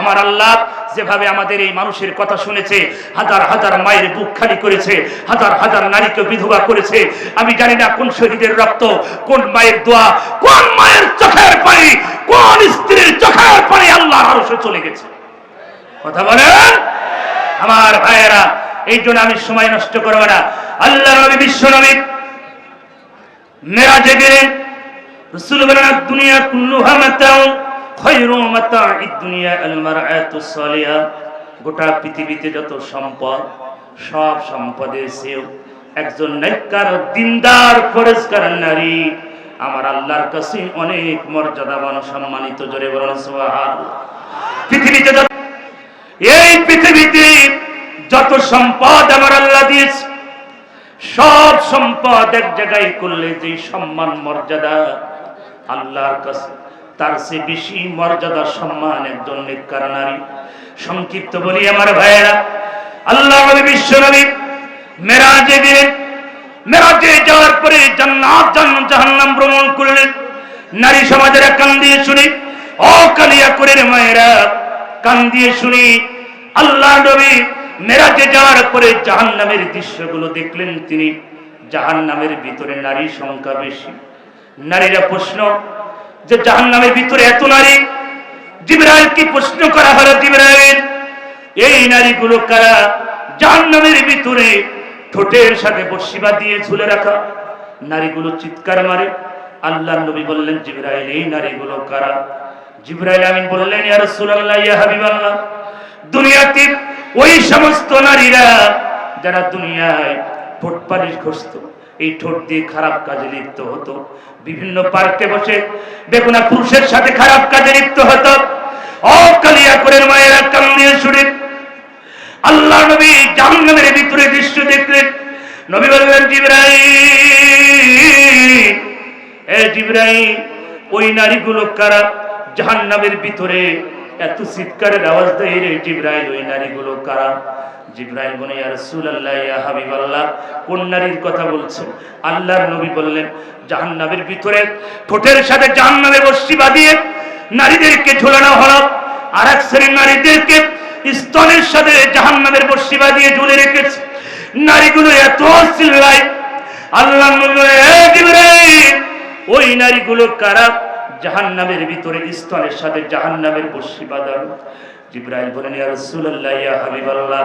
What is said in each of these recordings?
আমার আল্লাহ যেভাবে আমাদের এই মানুষের কথা শুনেছে, হাজার হাজার মায়ের বুক খালি করেছে, হাজার হাজার নারীকে বিধবা করেছে, আমি জানি না কোন শহীদের রক্ত, কোন মায়ের দোয়া, কোন মায়ের চোখের পানি, কোন স্ত্রীর চোখের পানি আল্লাহর আরশে চলে গেছে। কথা বলেন? আমার ভাইয়েরা, এই জন্য আমি সময় নষ্ট করব না। আল্লাহ নবী, বিশ্ব নবী, মেরাজে গেলেন, রসুল দুনিয়া কুল্লুহা মাতাউ গোটা পৃথিবীতে যত সম্পদ, সব সম্পদের চেয়েও একজন নেককার, দিনদার পরিষ্কার নারী। আমার আল্লাহর কাছে অনেক মর্যাদাবান, সম্মানিত, জোরে বলেন পৃথিবীতে এই পৃথিবীতে যত সম্পদ আমার আল্লাহ দিয়েছে, সব সম্পদ এক জায়গায় করলে যে সম্মান, মর্যাদা আল্লাহর কাছে তার চেয়ে বেশি মর্যাদা সম্মান একজন নেককার নারী। সংক্ষিপ্ত বলি আমার ভাইয়েরা, আল্লাহ বিশ্ব নবী মেরাজে গেলেন মেরাজে যাওয়ার পরে জাহান্নাম ভ্রমণ করলেন। নারী সমাজেরা কান দিয়ে শুনি, ও কালিয়া করে মায়েরা, কান দিয়ে শুনি আল্লাহ নবী মেরাজে যাওয়ার পরে জাহান্নামের দৃশ্যগুলো দেখলেন তিনি। জাহান্নামের ভিতরে নারী সংখ্যা বেশি। নারীরা প্রশ্ন যে জাহান্নামের ভিতরে এত নারী? জিবরাইল প্রশ্ন করা হলো জিবরাইল, এই নারীগুলো কারা? জাহান্নামের ভিতরে ঠোঁটের সাথে বসিবা দিয়ে ঝুলে রাখা। নারীগুলো চিৎকার মারে। আল্লাহর নবী বললেন, জিবরাইল, এই নারীগুলো কারা? জিবরাইল আমিন বললেন, ইয়া রাসূলুল্লাহ, ইয়া হাবিবাল্লাহ, দুনিয়াতে ওই সমস্ত নারীরা যারা দুনিয়ায় ঠোঁট পালিশ ঘষত এই ঠোঁট দিয়ে খারাপ কাজে লিপ্ত হতো। বিভিন্ন পার্কে বসে বেগুনা পুরুষের সাথে খারাপ কাজে লিপ্ত হতো। অকালিয়া করে মায়েরা কান দিয়ে শুনে আল্লাহ নবী জাহান্নামের ভিতরে দৃশ্য দেখলেন। নবী বললেন, জিব্রাইল, এ জিব্রাইল, ওই নারীগুলো কারা জাহান্নামের ভিতরে? এত চিৎকারের আওয়াজ দেয় রে জিব্রাইল, ওই নারীগুলো কারা? জিব্রাইল বলে ইয়া রাসূলুল্লাহ ইয়া হাবিবাল্লাহ কোন নারীর কথা বলছেন? আল্লাহর নবী বললেন জাহান্নামের ভিতরে ঠোঁটের সাথে জাহান্নামে বসি বাঁধিয়ে নারীদেরকে হলো। শ্রেণির নারীদেরকে স্তনের সাথে জাহান্নামের বসি বাঁধিয়ে ঝুলে রেখেছে। নারীগুলো এত চিল্লায় আল্লাহ নবী বলে, "এ জিবরাইল, ওই নারীগুলো কারা? জাহান্নামের ভিতরে স্তনের সাথে জাহান্নামের বসি বাঁধানো জিব্রাইল বলেন, ইয়া রাসূলুল্লাহ, ইয়া হাবিবাল্লাহ,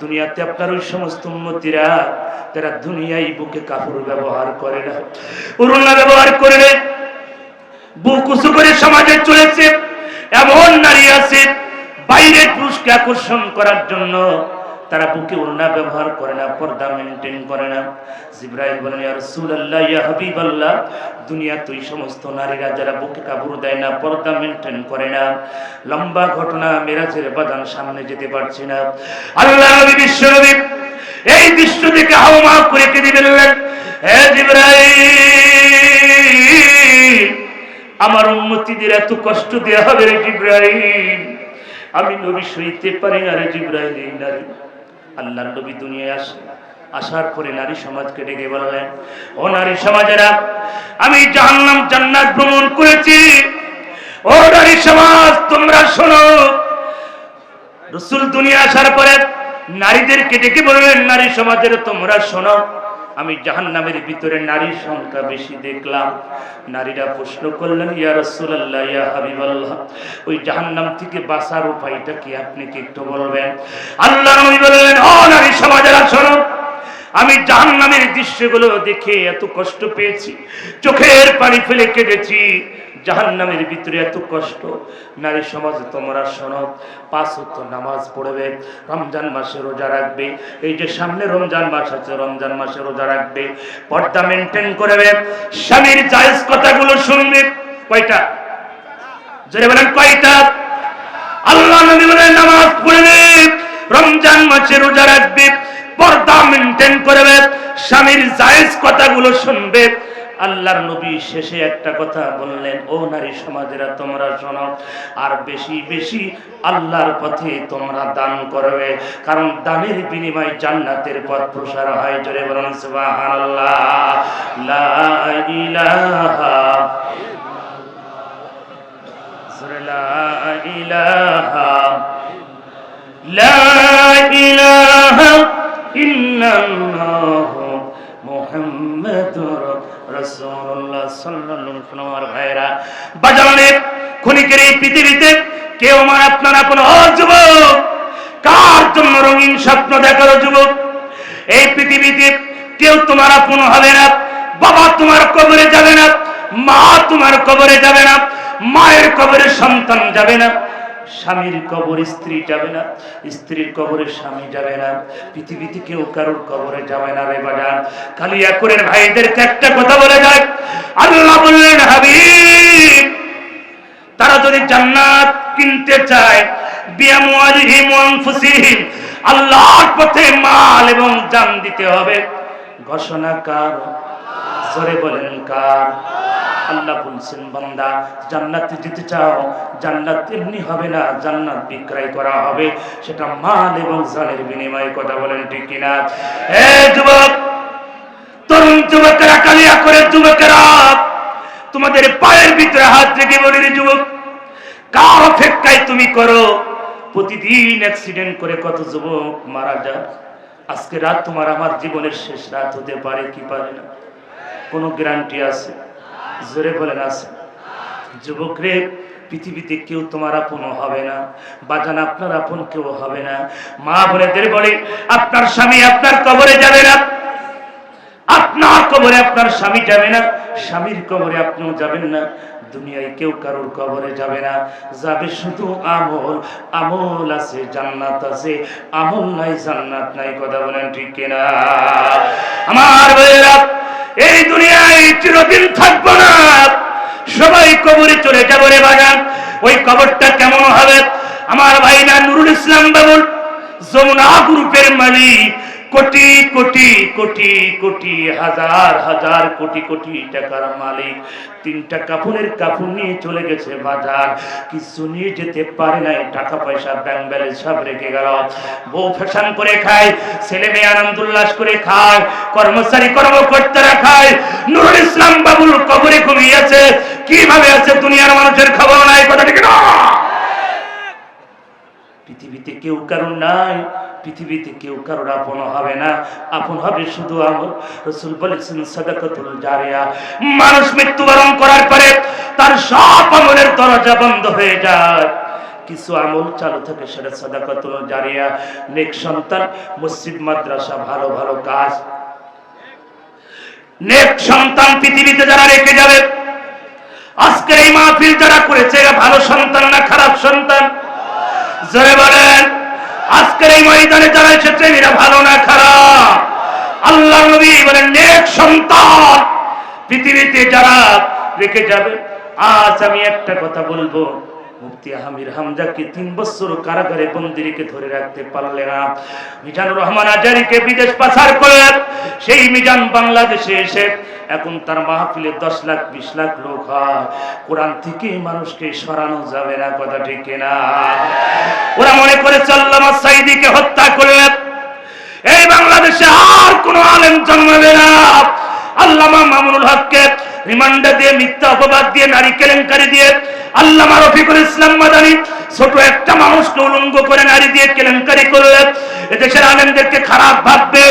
দুনিয়াতে আপনার ওই সমস্ত উম্মতিরা, তারা দুনিয়ায় বুকে কাপড় ব্যবহার করে না উরুলা ব্যবহার করে না, বুক উঁচু করে সমাজে চলেছে, এমন নারী আছে বাইরে পুরুষকে আকর্ষণ করার জন্য তারা বুকে ওড়না ব্যবহার করে না, পর্দা মেনটেন করে না। জিব্রাইল বলেন, ইয়া রাসূলুল্লাহ, ইয়া হাবিবাল্লাহ, দুনিয়াতে ওই সমস্ত নারীরা যারা বুকে কাপড় দেয় না, পর্দা মেনটেন করে না। লম্বা ঘটনা, মেরাজের বাদান সামনে যেতে পারছে না। আল্লাহ নবী, বিশ্ব নবী, এই দৃশ্য দেখে হাওমা করে কেঁদে ফেললেন। হে জিব্রাইল, আমার উন্মতিদের এত কষ্ট দেয়া হবে রে জিব্রাইল। আমি নবী সইতে পারি না রে জিব্রাইল, এই নারী। আল্লাহর নবী দুনিয়ায় আসে, আসার পরে নারী সমাজকে ডেকে বললেন, ও নারী সমাজেরা, আমি জাহান্নাম জান্নাত ভ্রমণ করেছি। ও নারী সমাজ, তোমরা শোনো। রসুল দুনিয়া আসার পরে নারীদেরকে ডেকে বললেন, নারী সমাজের, তোমরা শোনো। আমি জাহান্নামের ভিতরে নারীর সংখ্যা বেশি দেখলাম। নারীরা প্রশ্ন করলেন, ইয়া রসুল্লাহ ইয়া হাবিবাল্লাহ, ওই জাহান্নাম থেকে বাঁচার উপায়টা কি? আপনি কি একটু বলবেন? আল্লাহ বললেন ও নারী সমাজের শোনো আমি জাহান্নামের দৃশ্যগুলো দেখে এত কষ্ট পেয়েছি। চোখের পানি ফেলে কেঁদেছি। জাহান্নামের ভিতরে এত কষ্ট। নারী সমাজে তোমরা শোনো, পাঁচ ওয়াক্ত নামাজ পড়বে, রমজান মাসে রোজা রাখবে। এই যে সামনে রমজান মাস আছে, রমজান মাসে রোজা রাখবে। পর্দা মেনটেন করবে। স্বামীর জায়েজ কথাগুলো শুনবে। কয়টা? জোরে বলেন, কয়টা? আল্লাহ নবী বলেন, নামাজ পড়বে, রমজান মাসে রোজা রাখবে। পর্দা মেনটেন করবে, স্বামীর জায়েজ কথাগুলো শুনবে। আল্লাহর নবী শেষে একটা কথা বললেন, ও নারী সমাজেরা, তোমরা শোনো, আর বেশি বেশি আল্লাহর পথে তোমরা দান করবে। কারণ দানের বিনিময়ে জান্নাতের পথ প্রসার হয়। জোরে বলুন, সুবহানাল্লাহ। লা ইলাহা লা ইলাহা লা ইলাহা এই পৃথিবীতে কেউ কার রঙিন স্বপ্ন দেখারো যুবক? এই পৃথিবীতে কেউ হবে না, বাবা তোমার কবরে যাবে না, মা তোমার কবরে যাবে না, মায়ের কবরে সন্তান যাবে না। স্বামীর কবরে, স্ত্রী যাবে না। স্ত্রীর কবরে স্বামী যাবে না। পৃথিবীতে কেউ কারোর কবরে যাবে না রে বাজান। কালিয়া করেন ভাইদেরকে একটা কথা বলে যায়। আল্লাহ বললেন, হাবিব, তারা যদি জান্নাত কিনতে চায় বিয়ামওয়ালিহিম ওয়া আনফুসিহিম, আল্লাহর পথে মাল এবং জান দিতে হবে। ঘোষণা কার? জোরে বলেন কার? আল্লাহ বলছেন বান্দা, জান্নাতে যেতে চাও, জান্নাত এমনি হবে না, জান্নাত বিক্রয় করা হবে। সেটা মাল এবং জানের বিনিময়ে কথা বলেন ঠিক কিনা? হে যুবক, তরুণ যুবকেরা, কালিয়া করে যুবকেরা, তোমাদের পায়ের ভিতরে হাত রেখে যুবক, কার অপেক্ষায় তুমি করো। প্রতিদিন অ্যাক্সিডেন্ট করে কত যুবক মারা আজকে রাত তোমার আমার জীবনের শেষ রাত হতে পারে কি পারে না? কোনো গ্যারান্টি আছে? জোরে বলেন আছে যুবক রে পৃথিবীতে কেউ তোমার আপন হবে না, বাজান আপনার আপন কেউ হবে না। মা বোনেদের বলে, আপনার স্বামী আপনার কবরে যাবে না। আপনার কবরে আপনার স্বামী যাবে না, স্বামীর কবরে আপনিও যাবেন না। দুনিয়ায় কেউ কারোর কবরে যাবে না। যাবে শুধু আমল আমল আছে, জান্নাত আছে। আমল নাই, জান্নাত নাই, কথা বলেন ঠিক কিনা? আমার ভাইয়েরা এই দুনিয়ায় চিরদিন থাকব না। সবাই কবরে চলে যাব রে বাগান। ওই কবরটা কেমন হবে? আমার ভাই না নুরুল ইসলাম বাবুল, যমুনা গ্রুপের মালিক। কোটি কোটি কোটি কোটি, হাজার হাজার কোটি কোটি টাকার মালিক। তিনটা কাপুনের কাপুন নিয়ে চলে গেছে বাজার। কিছু নিয়ে যেতে পারে নাই, টাকা পয়সা ব্যাংক ব্যালেন্স সব রেখে গেল। বউ ফ্যাশন করে খায়, ছেলে মেয়ে আনন্দ উল্লাস করে খায়, কর্মচারী কর্মকর্তারা খায় নুরুল ইসলাম বাবুল কবরে ঘুমিয়েছে কীভাবে আছে দুনিয়ার মানুষের খবর নাই, কথা ঠিক না। পৃথিবীতে কেউ কারণ নাই, পৃথিবীতে কেউ কারোর আপন হবে না। আপন হবে শুধু আমল রসুল বলেছেন জারিয়া। মানুষ মৃত্যুবরণ করার পরে তার সব আমলের দরজা বন্ধ হয়ে যায়। কিছু আমল চালু থাকে, সেটা সাদাকাতুল জারিয়া। নেক সন্তান, মসজিদ, মাদ্রাসা, ভালো ভালো কাজ। নেক সন্তান পৃথিবীতে যারা রেখে যাবে, আজকের এই মাহফিল যারা করেছে, এরা ভালো সন্তান না খারাপ সন্তান? জোরে বলেন, আজকের এই ময়দানে যারা এসেছে, এরা ভালো না খারাপ? আল্লাহ নবী বলেন, নেক সন্তান। পৃথিবীতে যারা রেখে যাবে, আজ আমি একটা কথা বলব। মুফতি আহমির হামজাকে তিন বছর কারাগারে বন্দিরিকে ধরে রাখতে পারলে না। মিজানুর রহমান আজারিকে বিদেশ পাচার করলেন সেই মিজান বাংলাদেশে এসে এখন তার মাহফিলে দশ লাখ, বিশ লাখ লোক হয়। কোরআন থেকে মানুষকে সরানো যাবে না, কথা ঠিক না ওরা মনে করে আল্লামা সাইদিকে হত্যা করলেন। এই বাংলাদেশে আর কোন আলেম জন্মাবে না। আল্লামা মামুনুল হককে রিমান্ডে দিয়ে, মিথ্যা অপবাদ দিয়ে, নারী কেলেঙ্কারি দিয়ে, আল্লামা রফিকুল ইসলাম মাদানী ছোট একটা মানুষকে উলঙ্গ করে নারী দিয়ে কেলেঙ্কারি করলেন এদেশের আলেমদেরকে খারাপ ভাববে,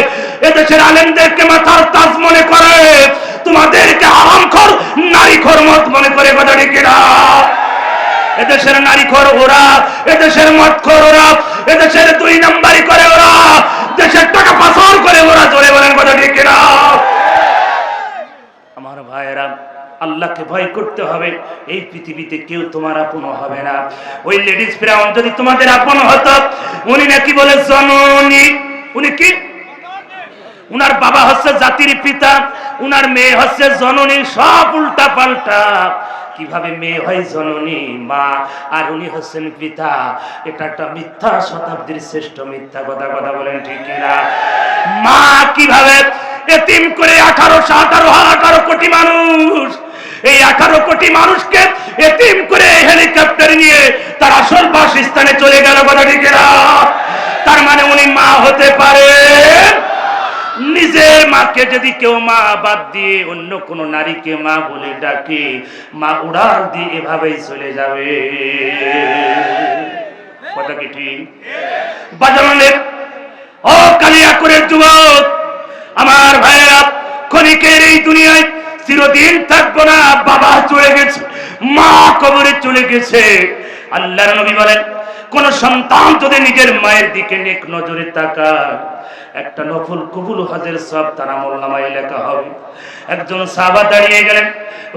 এদেশের আলেমদেরকে মাথার তাজ মনে করে। তোমাদেরকে আরাম খর নারী খর মত মনে করে কথা ডেকেরা এদেশের নারী খর ওরা, এদেশের মদ খর ওরা, এদেশের দুই নাম্বারি করে ওরা, দেশের টাকা পাচার করে ওরা, জোরে বলেন কথা ঠিক কিনা? আমার ভাইয়েরা, আল্লাহকে ভয় করতে হবে, এই পৃথিবীতে কেউ তোমার আপন হবে না। ওই লেডিস ফ্রাউন যদি তোমাদের আপন হতো, উনি নাকি বলে, জননী। উনি কি? উনার বাবা হচ্ছে জাতির পিতা, উনার মেয়ে হচ্ছে জননী, সব উল্টা পাল্টা। কীভাবে মেয়ে হয় জননী, মা, আর উনি হচ্ছেন পিতা। এটা একটা মিথ্যা, শতাব্দীর শ্রেষ্ঠ মিথ্যা কথা কথা বলেন ঠিক কিনা? মা কীভাবে এতিম করে আঠারোশো আঠারো আঠারো কোটি মানুষ, এই আঠারো কোটি মানুষকে এতিম করে হেলিকপ্টার নিয়ে তার আসল বাসস্থানে চলে গেল, কথা ঠিক তার মানে উনি মা হতে পারে নিজের মাকে যদি কেউ মা বাদ দিয়ে অন্য কোন নারীকে মা বলে ডাকে, মা উড়াল দিয়ে এভাবেই চলে যাবে। কথা কি ঠিক? বাজানের ও কালিয়া করে যুবক, আমার ভাইয়েরা, ক্ষণিকের এই দুনিয়ায় চিরদিন থাকব না, বাবা চলে গেছে, মা কবরে চলে গেছে। আল্লাহর নবী বলেন, কোন সন্তান যদি নিজের মায়ের দিকে নেক নজরে তাকায় একটা নফল কবুল হজের সব তার আমল নামায় লেখা হবে। একজন সাহাবা দাঁড়িয়ে গেলেন।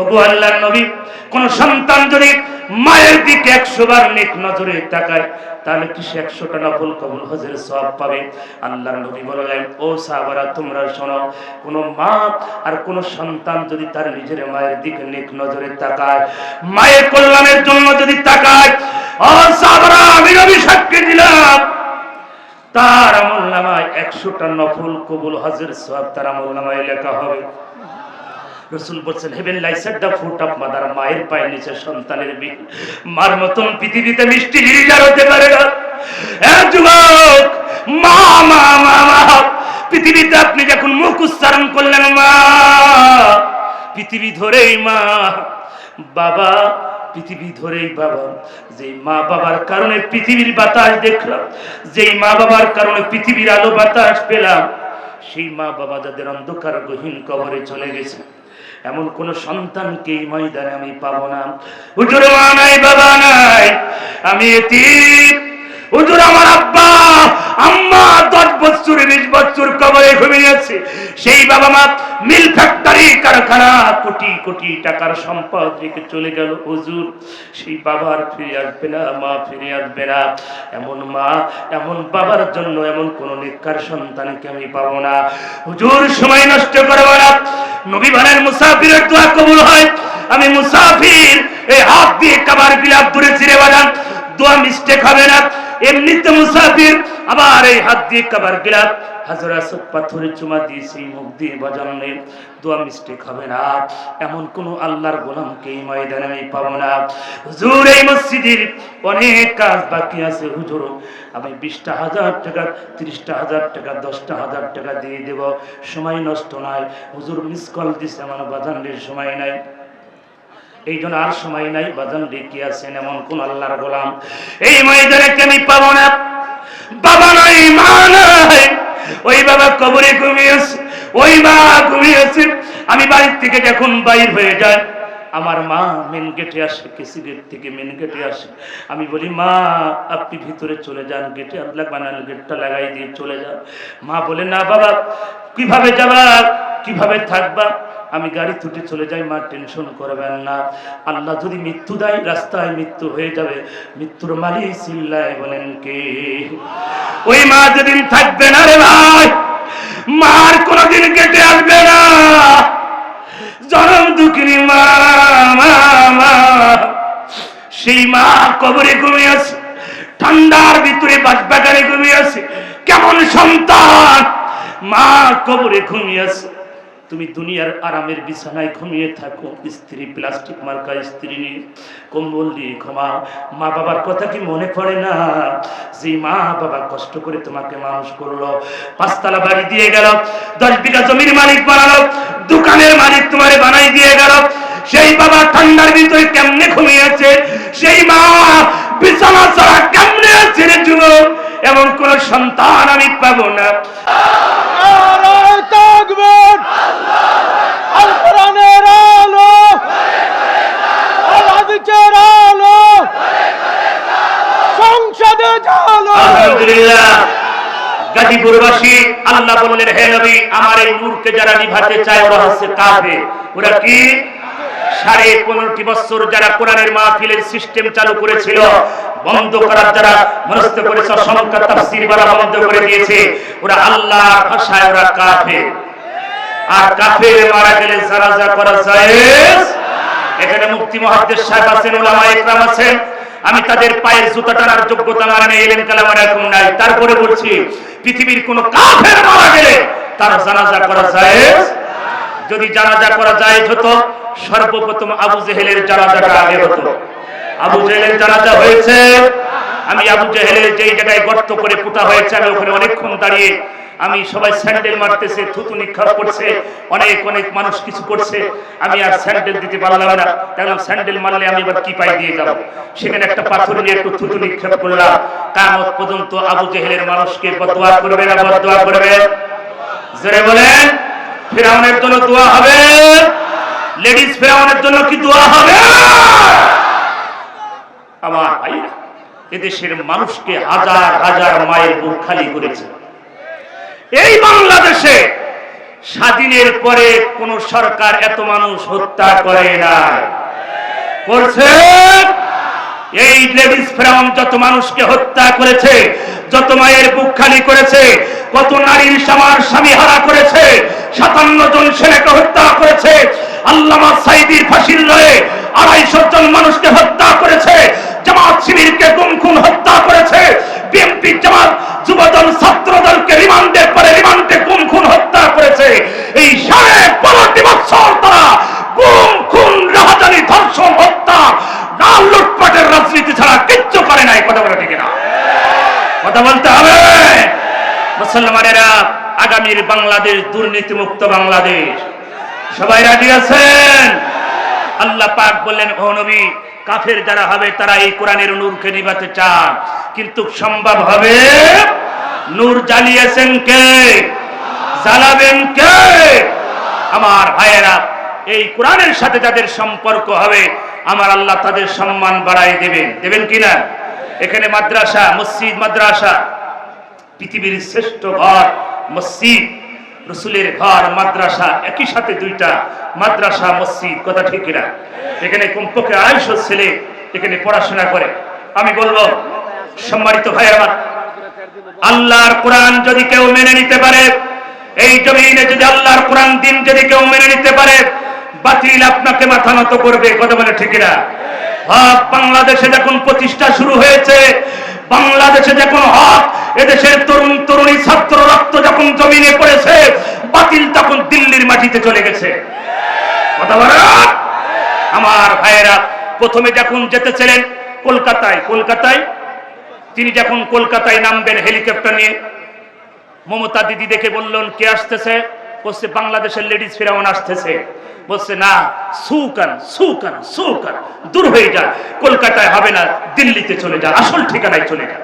ওগো আল্লাহর নবী, কোন সন্তান যদি মায়ের দিকে একশো বার নেক নজরে তাকায়, তাহলে কি সে একশোটা নফল কবুল হজের সব পাবে? আল্লাহর নবী বললেন, ও সাহাবারা, তোমরা শোনো, কোন মা আর কোন সন্তান যদি তার নিজের মায়ের দিকে নেক নজরে তাকায়, মায়ের কল্যাণের জন্য যদি তাকায়, ও সাহাবারা, আমি নবী সাক্ষী দিলাম। তার আমল নামায় একশোটা নফল কবুল হজের সব তার আমল নামায় লেখা হবে। রসুল বলছেন heaven lies under the foot of mother, মায়ের পায়ের নিচে সন্তানের বিল মার মতন পৃথিবীতে মিষ্টি আর হতে পারে না। যুবক, মা মা মা মা, পৃথিবীতে আপনি যখন মুখ উচ্চারণ করলেন, মা, পৃথিবী ধরেই মা, বাবা পৃথিবী ধরেই বাবা যে মা বাবার কারণে পৃথিবীর বাতাস দেখলাম, যেই মা বাবার কারণে পৃথিবীর আলো বাতাস পেলাম, সেই মা বাবা যাদের অন্ধকার গহীন কবরে চলে গেছে। এমন কোন সন্তানকে এই ময়দানে আমি পাব না। হুজুর মা নাই, বাবা নাই, আমি এটি হুজুর আমার আব্বা বছর বিশ বছর কবরে ঘুমিয়েছে। সেই বাবা মা মিল ফ্যাক্টরি, কারখানা, কোটি কোটি টাকার সম্পদ রেখে চলে গেল। সেই বাবার ফিরে আসবে না, মা ফিরে আসবে না। এমন মা, এমন বাবার জন্য এমন কোন নিকার সন্তানকে আমি পাবো না। হুজুর, সময় নষ্ট করব না। নবী মুসাফিরের দোয়া কবুল হয়। আমি মুসাফির, এই হাত দিয়ে কাবার গিলাপ দূরে চিরে বাজান। দোয়া মিস্টেক হবে না। এমনিতে মুসাফির আবার এই হাত দিয়ে কাবার গিলাপ। হাজার আসত পাথরে চুমা দিয়ে সেই মুখ দিয়ে বাজানো দোয়া মিস্টেক হবে না। এমন কোন আল্লাহর গোলামকে এই ময়দানে আমি পাবো না। হুজুর, এই মসজিদের অনেক কাজ বাকি আছে হুজুর। আমি বিশটা হাজার টাকা, তিরিশটা হাজার টাকা, দশটা হাজার টাকা দিয়ে দেব। সময় নষ্ট নাই। হুজুর মিস কল দিছে আমার বাজানের সময় নাই। এই জন্য আর সময় নাই। বাজান ডেকে আছেন এমন কোন আল্লাহর গোলাম? এই ময়দানে আমি পাবো না? বাবা নাই, মা নাই। ওই বাবা কবরে ঘুমিয়েছে ওই মা ঘুমিয়েছে আমি বাড়ির থেকে যখন বাইর হয়ে যায় আমার মা মেন গেটে আসে কেসি গেট থেকে মেন গেটে আসে। আমি বলি, মা, আপনি ভিতরে চলে যান গেটে আল্লাহ বানাল গেটটা লাগাই দিয়ে চলে যান। মা বলে, না বাবা, কীভাবে যাবা, কীভাবে থাকবা? আমি গাড়ি ছুটে চলে যাই, মা টেনশন করবেন না। আল্লাহ যদি মৃত্যু দেয়, রাস্তায় মৃত্যু হয়ে যাবে। মৃত্যুর মালিক চিল্লায় বলেন কে? ওই মা যেদিন থাকবে না রে ভাই, মার কোনদিন কেটে আসবে না। জনম দুঃখিনী মা সেই মা কবরে ঘুমিয়ে আছে, ঠান্ডার ভিতরে বাজবাগানে ঘুমিয়ে আছে, কেমন সন্তান। মা কবরে ঘুমিয়ে আছে। তুমি দুনিয়ার আরামের বিছানায় ঘুমিয়ে থাকো। স্ত্রী প্লাস্টিক মার্কা, স্ত্রী নিয়ে কম্বল দিয়ে ঘুমাও। মা বাবার কথা কি মনে পড়ে না? যে মা বাবা কষ্ট করে তোমাকে মানুষ করল, পাঁচতলা বাড়ি দিয়ে গেল, দশ বিঘা জমির মালিক বানালো, দোকানের মালিক তোমারে বানাই দিয়ে গেল। সেই বাবা ঠান্ডার ভিতরে কেমনে ঘুমিয়েছে? সেই মা বিছানা ছাড়া কেমনে রে যুবক? এমন কোন সন্তান আমি পাবো না। আল কোরআনের আলো। হাদিসের আলো। সংসদে জালো আলহামদুলিল্লাহ। গাজীপুরবাসী, আল্লাহ বললেন, হে নবী, আমার এই নূরকে যারা নিভাতে চায়, ওরা হচ্ছে কাফে ওরা কি? সাড়ে পনেরোটি বছর যারা কোরআনের মাহফিলের সিস্টেম চালু করেছিল, বন্ধ করার যারা মনস্থ করেছে, অসংখ্য তাফসীর বন্ধ করে দিয়েছে, ওরা আল্লাহ ভাষায় ওরা কাফে আর কাফের মারা গেলে জানাজা করা যায়, এখানে সাহেব আছেন একরাম আছেন। আমি তাদের পায়ের জুতা টানার যোগ্যতা নেই, এলেন কালাম এরকম নাই। তারপরে বলছি, পৃথিবীর কোন কাফের মারা গেলে তার জানাজা করা যায়? যদি জানাজা করা যায়, হতো সর্বপ্রথম আবু জেহেলের জানাজাটা আগে হতো। আবু জেহেলের জানাজা হয়েছে। আমি আবু জেহেলের যেই জায়গায় গর্ত করে পুঁতা হয়েছে, আমি ওখানে অনেকক্ষণ দাঁড়িয়ে আমি সবাই স্যান্ডেল মারতেছে, থুতু নিক্ষেপ করছে, অনেক অনেক মানুষ কিছু করছে। আমি আর স্যান্ডেল দিতে পারলাম না। দেখলাম স্যান্ডেল মারলে আমি এবার কি পাই দিয়ে যাব? সেখানে একটা পাথর নিয়ে একটু থুতু নিক্ষেপ করলাম। কামত পর্যন্ত আবু জেহেলের মানুষকে বদোয়া করবে না বদোয়া করবে? জোরে বলেন, ফেরাউনের জন্য দোয়া হবে? লেডিস ফেরাউনের জন্য কি দোয়া হবে? আমার ভাই এদেশের মানুষকে হাজার হাজার মায়ের বুক খালি করেছে। এই বাংলাদেশে স্বাধীনের পরে কোন সরকার এত মানুষ হত্যা করে না করছে? এই লেডিস ফ্রাউন যত মানুষকে হত্যা করেছে, যত মায়ের বুক খালি করেছে, কত নারীর সামার স্বামী হারা করেছে, সাতান্ন জন ছেলেকে হত্যা করেছে, আল্লামা সাইদির ফাঁসির রয়ে আড়াইশো জন মানুষকে হত্যা করেছে, জামাত শিবিরকে গুম খুন হত্যা করেছে বিএনপি জামাত যুবদল ছাত্রদলকে রিমান্ডের পরে রিমান্ডে গুম খুন হত্যা করেছে? এই সাড়ে পনেরোটি বছর তারা গুম খুন, রাহাজানি, ধর্ষণ, হত্যা না লুটপাটের রাজনীতি ছাড়া কিচ্ছু করে নাই, কথা বলে ঠিক না কথা বলতে হবে। মুসলমানেরা আগামীর বাংলাদেশ দুর্নীতি মুক্ত বাংলাদেশ। সবাই রাজি আছেন? আল্লাহ পাক বললেন ও নবী, কাফের যারা হবে তারা এই কোরআনের নূরকে নিবাতে চান। কিন্তু সম্ভব হবে। নূর জ্বালিয়েছেন কে? জ্বালাবেন কে? আমার ভাইয়েরা, এই কোরআনের সাথে যাদের সম্পর্ক হবে, আমার আল্লাহ তাদের সম্মান বাড়াই দেবেন। দেবেন কিনা এখানে মাদ্রাসা, মসজিদ, মাদ্রাসা। পৃথিবীর শ্রেষ্ঠ ঘর, মসজিদ, রসুলের ঘর, মাদ্রাসা, একই সাথে দুইটা, মাদ্রাসা, মসজিদ, কথা ঠিক না এখানে কমপক্ষে আড়াইশো ছেলে এখানে পড়াশোনা করে। আমি বলব সম্মানিত ভাই আমার, আল্লাহর কোরআন যদি কেউ মেনে নিতে পারে, এই জমিনে যদি আল্লাহর কোরআন দিন যদি কেউ মেনে নিতে পারে, বাতিল আপনাকে মাথা নত করবে, কথা বলে ঠিক না হক বাংলাদেশে যখন প্রতিষ্ঠা শুরু হয়েছে, বাংলাদেশে যখন হক, এদেশের তরুণ তরুণী ছাত্র রক্ত যখন জমিনে পড়েছে, বাতিল তখন দিল্লির মাটিতে চলে গেছে। কথা বলে? আমার ভাইয়েরা, প্রথমে যখন যেতেছিলেন কলকাতায় কলকাতায় তিনি যখন কলকাতায় নামবেন হেলিকপ্টার নিয়ে, মমতা দিদি দেখে বললেন, কে আসতেছে? বলছে, বাংলাদেশের লেডিস ফেরাউন আসতেছে। বলছে, না সুকান সুকান সুকান দূর হয়ে যা, কলকাতায় হবে না, দিল্লিতে চলে যা, আসল ঠিকানায় চলে যা।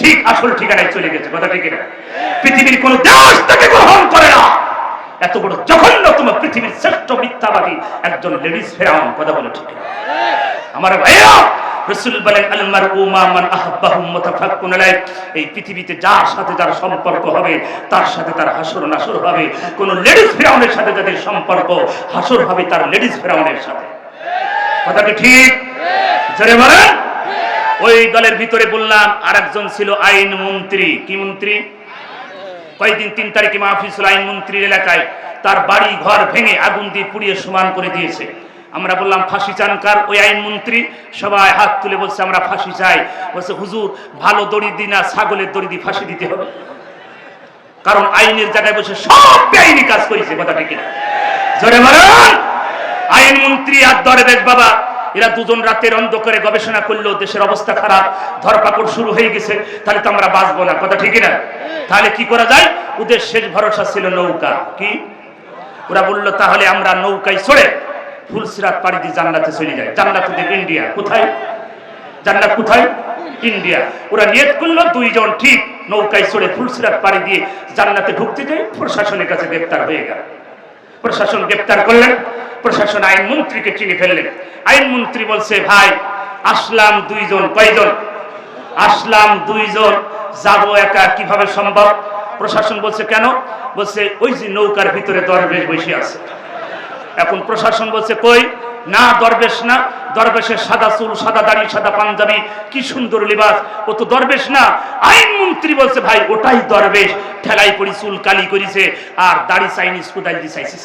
ঠিক আসল ঠিকানায় চলে গেছে, কথা ঠিক না পৃথিবীর কোন দেশ তাকে গ্রহণ করে না। এত বড় জঘন্যতম পৃথিবীর শ্রেষ্ঠ মিথ্যাবাদী একজন লেডিস ফেরাউন, কথা বলে ঠিক আমার ভাইয়া রসুল বলেন আলমার উমা মান আহাব্বাহুম মুতাফাক্কুন আলাই এই পৃথিবীতে যার সাথে যার সম্পর্ক হবে, তার সাথে তার হাসর নাসর হবে। কোন লেডিস ফেরাউনের সাথে যাদের সম্পর্ক হাসর হবে, তার লেডিস ফেরাউনের সাথে। কথা কি ঠিক? জোরে বলেন। ওই দলের ভিতরে বললাম, আরেকজন ছিল আইন মন্ত্রী। কি মন্ত্রী? কয়েকদিন তিন তারিখে মাহফিজুল আইন মন্ত্রীর এলাকায়। তার বাড়ি ঘর ভেঙে আগুন দিয়ে পুড়িয়ে সমান করে দিয়েছে। আমরা বললাম, ফাঁসি চান কার? ওই আইন মন্ত্রী সবাই হাত তুলে বলছে, আমরা ফাঁসি চাই। বলছে, হুজুর, ভালো দড়ি দিই না, ছাগলের দড়ি দিয়ে ফাঁসি দিতে হবে। কারণ আইনের জায়গায় বসে সব বেআইনি কাজ করেছে, কথা ঠিক না জোরে মারান আইন মন্ত্রী আর দরবেশ বাবা, এরা দুজন রাতের অন্ধকারে গবেষণা করল দেশের অবস্থা খারাপ, ধরপাকড় শুরু হয়ে গেছে, তাহলে তো আমরা বাঁচবো না, কথা ঠিক না তাহলে কি করা যায়? ওদের শেষ ভরসা ছিল নৌকা। কি? ওরা বলল, তাহলে আমরা নৌকায় চড়ে ফুলসিরাত পাড়ি দিয়ে জান্নাতে চলে যায়। জান্নাত ইন্ডিয়া কোথায়? জান্নাত কোথায়? ইন্ডিয়া। ওরা নিয়ত করল দুইজন ঠিক নৌকায় চড়ে ফুলসিরাত পাড়ি দিয়ে জান্নাতে ঢুকতে যায় প্রশাসনের কাছে গ্রেপ্তার হয়ে গেল। প্রশাসন গ্রেপ্তার করলেন। প্রশাসন আইন মন্ত্রীকে চিনে ফেললেন। আইন মন্ত্রী বলছে, ভাই, আসলাম দুইজন। কয়জন? আসলাম দুইজন। যাব একা। কীভাবে সম্ভব? প্রশাসন বলছে, কেন? বলছে, ওই যে নৌকার ভিতরে দরবেশ বসে আছে। এখন প্রশাসন বলছে, কই? না, দরবেশ না। দরবেশের সাদা চুল, সাদা দাড়ি, সাদা পাঞ্জাবি, কি সুন্দর লিবাস। ও তো দরবেশ না। আইন মন্ত্রী বলছে, ভাই, ওটাই দরবেশ। ঠেলাই করি, চুল কালি করিছে, আর দাড়ি চাইনিজ কোদাল দিয়ে চাইছিস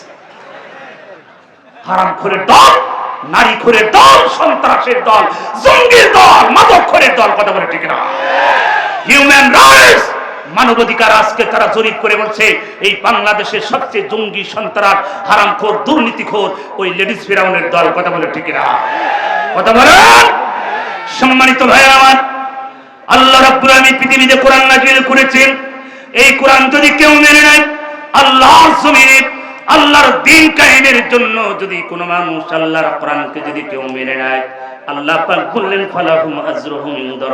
হারাম খোরের দল, নারী খোরের দল, সন্ত্রাসের দল, জঙ্গির দল, মাদক খোরের দল, কথা বলে ঠিক না। হিউম্যান রাইটস মানবাধিকার আজকে তারা জরিপ করে বলছে, এই বাংলাদেশের সবচেয়ে জঙ্গি সন্ত্রাস, হারামখোর, দুর্নীতিখোর ওই লেডিস ফিরাউনের দল। কথা বলে ঠিক না কথা বলেন? সম্মানিত ভাই, আমার আল্লাহ রাব্বুল আলামিন পৃথিবীতে কোরআন নাযিল করেছেন। এই কোরআন যদি কেউ মেনে নেয়, আল্লাহর জমিনে, আল্লাহর দিন কায়েমের জন্য যদি কোনো মানুষ আল্লাহর কোরআনকে যদি কেউ মেনে নেয় আল্লাহ পাক বললেন, ফালাহুম আজরুহুম ইনদা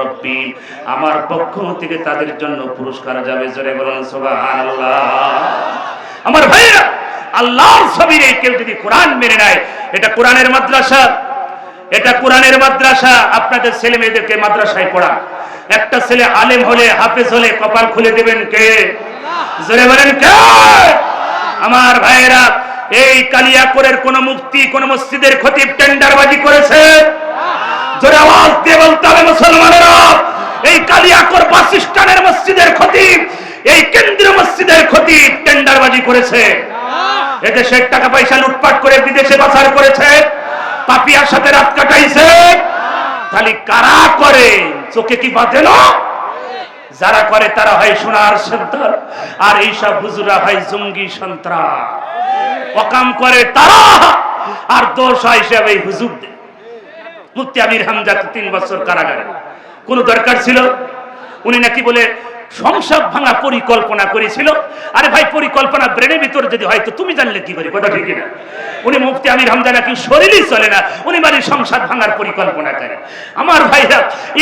আমার পক্ষ থেকে তাদের জন্য পুরস্কার যাবে, জোরে বলুন, সুবহানাল্লাহ। আমার ভাইরা আল্লাহর জমিনে কেউ যদি কোরআন মেনে নেয়, এটা কোরআনের মাদ্রাসা। এটা কোরআনের মাদ্রাসা, আপনাদের ছেলে মেয়েদেরকে মাদ্রাসায় পড়া একটা ছেলে আলেম হলে, হাফেজ হলে কপাল খুলে দেবেন কে? জোরে বলেন, কে? আমার ভাইয়েরা, এই কালিয়াকোরের কোন মুক্তি কোন মসজিদের খতিব টেন্ডারবাজি করেছে? জোরে আওয়াজ দিয়ে বলতে হবে মুসলমানেরা। এই কালিয়াকোর বাসিস্টানের মসজিদের খতিব এই কেন্দ্রীয় মসজিদের খতিব টেন্ডারবাজি করেছে। এদেশের টাকা পয়সা লুটপাট করে বিদেশে পাচার করেছে। পাপিয়ার সাথে রাত কাটাইছে। তাহলে কারা করে? চোখে কি বাঁধে না? যারা করে তারা হয় সোনার সন্তান আর এইসব হুজুরা হয় জঙ্গি সন্ত্রাস। অকাম করে তারা আর দোষ হয় হিসাবে হুজুরদের। মুফতি আমির হামজা তিন বছর কারাগারে। কোনো দরকার ছিল? উনি নাকি বলে সংসদ ভাঙা পরিকল্পনা করেছিল। আরে ভাই, পরিকল্পনা ব্রেনের ভিতরে যদি হয়, তো তুমি জানলে কি করে? কথা ঠিক না উনি মুফতি আমির হামজা নাকি শরীরই চলে না, উনি মানে সংসদ ভাঙার পরিকল্পনা করে। আমার ভাইরা,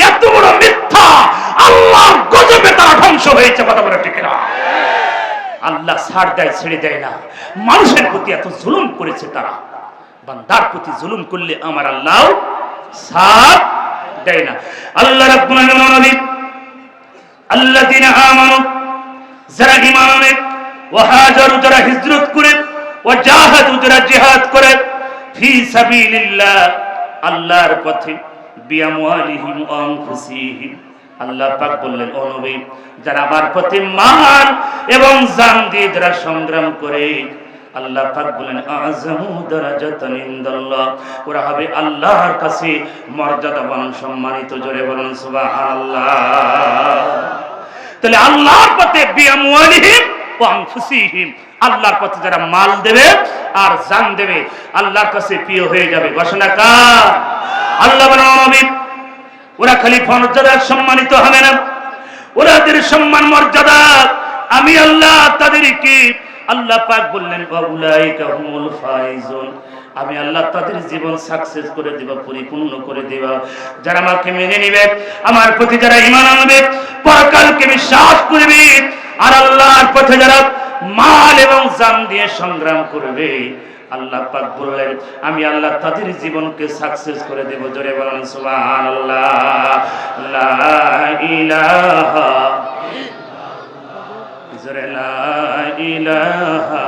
এত বড় মিথ্যা আল্লাহ গজবে তারা ধ্বংস হয়েছে, কথা বলে ঠিক না আল্লাহ ছাড় দেয়, ছেড়ে দেয় না। মানুষের প্রতি এত জুলুম করেছে তারা। বান্দার প্রতি জুলুম করলে আমার আল্লাহ সাথ দেয় না। আল্লাহ যারা ঈমান আনে যারা হিজরত করে জাহাদু, যারা করে, ফি সাবিলিল্লাহ, আল্লাহর পথে, বিআমওয়ালিহিম ওয়া আনফুসিহিম। আল্লাহ পাক বললেন, ও নবী, যারা আমার পথে মান এবং জান দিয়ে যারা সংগ্রাম করে আল্লাহ পাক বলেন আযমু দারাজাতান ইনদাল্লাহ। ওরা হবে আল্লাহর কাছে মর্যাদাবান, সম্মানিত, জোরে বলুন, সুবহানাল্লাহ। তাহলে আল্লাহর পথে বিআমওয়ালিহিম ওয়া আনফুসিহিম। আল্লাহর পথে যারা মাল দেবে আর জান দেবে, আল্লাহর কাছে প্রিয় হয়ে যাবে। ঘোষণা কার? আল্লাহ বলেন নবী ওরা খালি মর্যাদার সম্মানিত হবে না। ওরা ওরাদের সম্মান, মর্যাদা। আমি আল্লাহ তাদেরকে আল্লাহ পাক বললেন আমি আল্লাহ তাদের জীবন সাকসেস করে দেব, পরিপূর্ণ করে দেব। যারা আমাকে মেনে নিবে, আমার প্রতি যারা ইমান আনবে, পরকালকে বিশ্বাস করবে, আর আল্লাহর পথে যারা মাল এবং জান দিয়ে সংগ্রাম করবে, আল্লাহ পাক বললেন, আমি আল্লাহ তাদের জীবনকে সাকসেস করে দেব। জোরে বলেন, সুবহানাল্লাহ। লা ইলাহা জোরে লা ইলাহা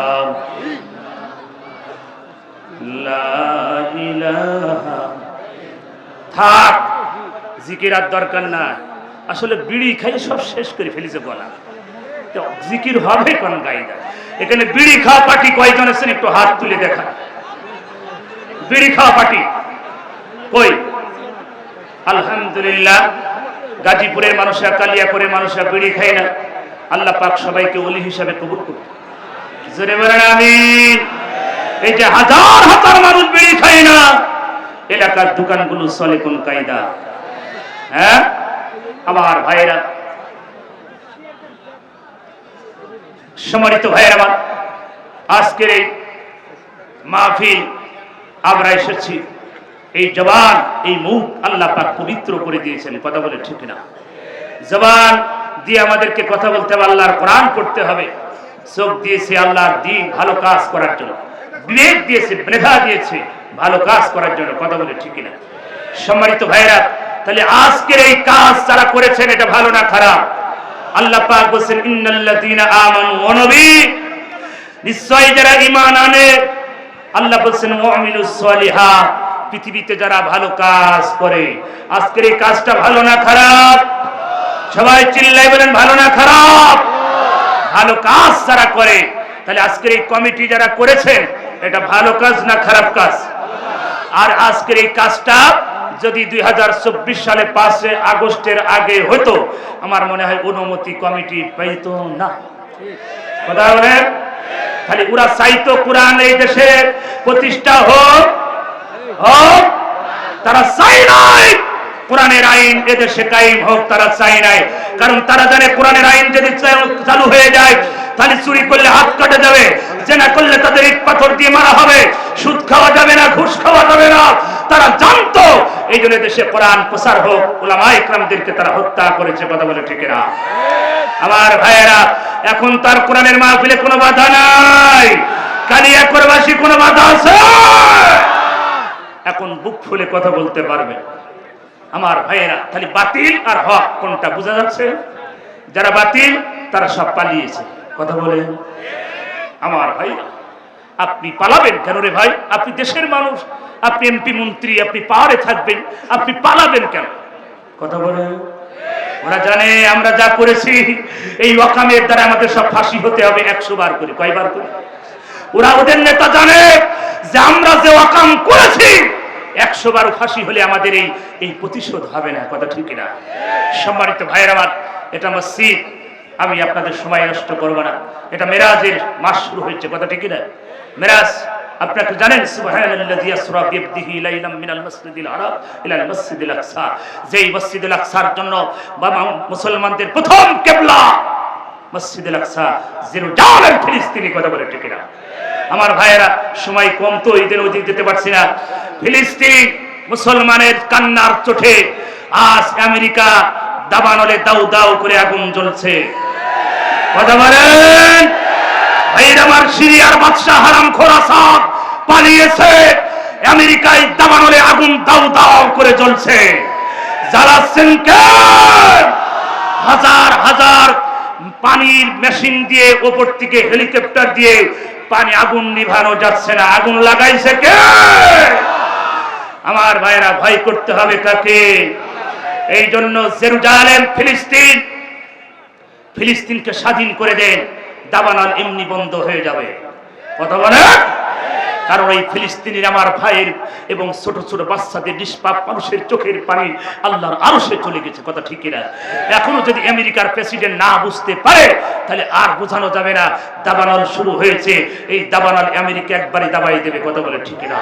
লা ইলাহা। থাক, জিকির আর দরকার না আসলে বিড়ি খাই সব শেষ করে ফেলেছে গলা। তো জিকির হবে কোন গাইদা এখানে বিড়ি খাওয়া পার্টি কয়জন আছেন একটু হাত তুলে দেখা। বিড়ি খাওয়া পার্টি কই? আলহামদুলিল্লাহ, গাজীপুরের মানুষরা কালিয়াপুরের মানুষরা বিড়ি খায় না। আল্লাহ পাক সবাইকে ওলি হিসাবে কবুল করুন জোরে বলেন, আমিন। এই যে হাজার হাজার মানুষ বিড়ি খায় না, এলাকার দোকানগুলো চলে কোন কায়দা? হ্যাঁ? আমার ভাইয়েরা, সম্মানিত ভাইয়ের আমার, আজকের এই মাহফিল আমরা এসেছি। এই জবান, এই মুখ আল্লাহ পাক পবিত্র করে দিয়েছেন, কথা বলে ঠিক না জবান দিয়ে আমাদেরকে কথা বলতে হবে, আল্লাহর কোরআন পড়তে হবে। চোখ দিয়েছে আল্লাহর দিন, ভালো কাজ করার জন্য। বিবেক দিয়েছে, মেধা দিয়েছে, ভালো কাজ করার জন্য। কথা বলে ঠিক না সম্মানিত ভাইরা তাহলে আজকের এই কাজ যারা করেছেন, এটা ভালো না খারাপ? আল্লাহ পাক বলেন ইন্নাল্লাযীনা আমানু ওয়া নবী। নিশ্চয় যারা ঈমান আনে, আল্লাহ বলেন মুআমিনুস সলিহাত। পৃথিবীতে যারা ভালো কাজ করে, আজকের এই কাজটা ভালো না খারাপ? সবাই চিল্লাই বলেন, ভালো না খারাপ? ভালো কাজ যারা করে, তাহলে আজকের এই কমিটি যারা করেছেন, এটা ভালো কাজ না খারাপ কাজ? আর আজকের এই কাজটা যদি দুই হাজার চব্বিশ সালে পাঁচে আগস্টের আগে হতো, আমার মনে হয় অনুমতি কমিটি পাইত না। কথা বলেন? খালি ওরা চাইতো কোরআন এই দেশে প্রতিষ্ঠা হোক হোক, তারা চাই নাই। কোরআনের আইন এদেশে কায়েম হোক, তারা চাই নাই। কারণ তারা জানে কোরআনের আইন যদি চালু হয়ে যায়, তাহলে চুরি করলে হাত কাটা যাবে, জেনা করলে তাদের ইট পাথর দিয়ে মারা হবে, সুদ খাওয়া যাবে না, ঘুষ খাওয়া যাবে না। তারা জানতো, এই জন্য দেশে কোরআন প্রসার হোক ওলামা ইকরামদেরকে তারা হত্যা করেছে, কথা বলে ঠিক না আমার ভাইয়েরা, এখন তার কোরআনের মাহফিলে কোনো বাধা নাই। কালিয়াকরবাসী কোনো বাধা আছে? এখন বুক ফুলে কথা বলতে পারবে। আমার ভাইয়েরা খালি বাতিল আর হক কোনটা বোঝা যাচ্ছে? যারা বাতিল, তারা সব পালিয়েছে। কথা বলে আমার ভাইরা, আপনি পালাবেন কেন রে ভাই? আপনি দেশের মানুষ, আপনি এমপি মন্ত্রী, আপনি পাহাড়ে থাকবেন, আপনি পালাবেন কেন? কথা বলে ওরা জানে আমরা যা করেছি, এই ওয়াকামের দ্বারা আমাদের সব ফাঁসি হতে হবে একশো বার করে, কয়বার করে? ওরা ওদের নেতা জানে যে আমরা যে ওয়াকাম করেছি একশো বার ফাঁসি হলে আমাদের এই এই প্রতিশোধ হবে না, কথা ঠিক না সম্মানিত ভাইয়ের আমার, এটা আমার মসজিদ আমি আপনাদের সময় নষ্ট করব না। এটা মেরাজের মাস শুরু হয়েছে, কথা ঠিক না মেরাজ আপনাকে জানেন? কথা বলে ঠিক না আমার ভাইয়েরা, সময় কম তো ঈদের ওদিক যেতে পারছি না। ফিলিস্তিন মুসলমানের কান্নার চোখে আজ আমেরিকা দাবানলে দাউ দাউ করে আগুন জ্বলছে। আমার সিরিয়ার হারাম পালিয়েছে। আমেরিকায় আগুন দাউ করে জ্বলছে। হাজার হাজার পানির মেশিন দিয়ে ওপর থেকে হেলিকপ্টার দিয়ে পানি আগুন নিভানো যাচ্ছে না। আগুন লাগাইছে কে? আমার ভাইরা, ভয় করতে হবে কাকে? এই জন্য জেরুজালেম, ফিলিস্তিন, ফিলিস্তিনকে স্বাধীন করে দেন। দাবানাল এমনি বন্ধ হয়ে যাবে। কথা বলে কারণ এই ফিলিস্তিনির আমার ভাইয়ের এবং ছোট ছোট বাচ্চাদের নিষ্পাপ মানুষের চোখের পানি আল্লাহর আরও সে চলে গেছে, কথা ঠিক না এখনও যদি আমেরিকার প্রেসিডেন্ট না বুঝতে পারে, তাহলে আর বোঝানো যাবে না, দাবানল শুরু হয়েছে। এই দাবানল আমেরিকা একবারে দাবাই দেবে, কথা বলে ঠিক না